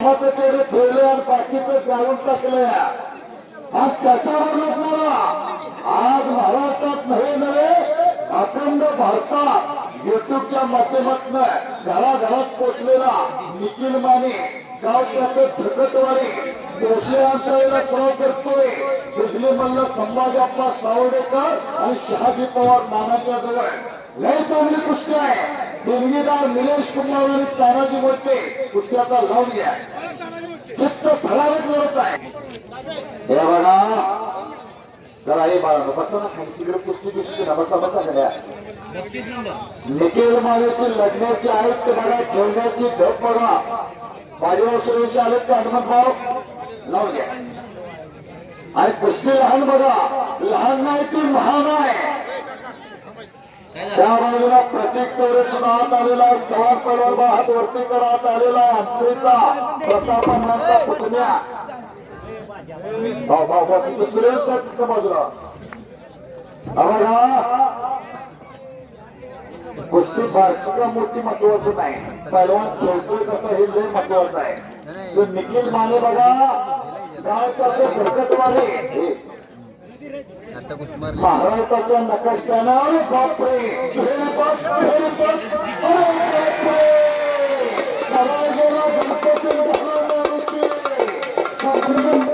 कामाचं तेवढे ठेवले आणि बाकीचं जाळून टाकले आज त्याच्यावर लग्नाला आज महाराष्ट्रात नव्हे नव्हे अखंड भारतात युट्यूबच्या माध्यमातून घराघरात पोचलेला निखिल माने गावच्या धकटवाडी भोसले आमच्याला सराव करतोय. बिजली मल्ल संभाजी सावडेकर आणि शहाजी पवार नानाच्या जवळ. लय चांगली कुस्ती आहे. देणगीदार निलेश कुमार आणि तानाजी मोठे कुस्त्याचा लावून घ्या चित्त फरारक लढत आहे. हे बघा. जरा हे बाळा बसा ना खाली. तिकडे कुस्ती दिसते ना बसा बसा सगळ्या. निखिल मालेची लढण्याची आहेत ते बघा खेळण्याची धप बघा. माझ्या सुरेश आले ते हनुमंत भाऊ. लावून घ्या. आणि कुस्ती लहान बघा. लहान नाही ती महान आहे. त्या बाजूला प्रतीक चौरे सुद्धा आलेला आहे चव्हाण पलवार हात वरती करत आलेला आहे. हत्तीचा प्रताप पुतण्या. भाऊ बाजूला. हा. बघा कुस्ती बारकी मोठी महत्वाचं नाही. पैलवान खेळतोय कसं हे लय महत्वाचं आहे. तो निखिल माने बघा. गावचा भरकटवाले आता हे महाराष्ट्राच्या नकाशानं बापरे. हे हो, बापरे, हे बापरे, अरे गणपती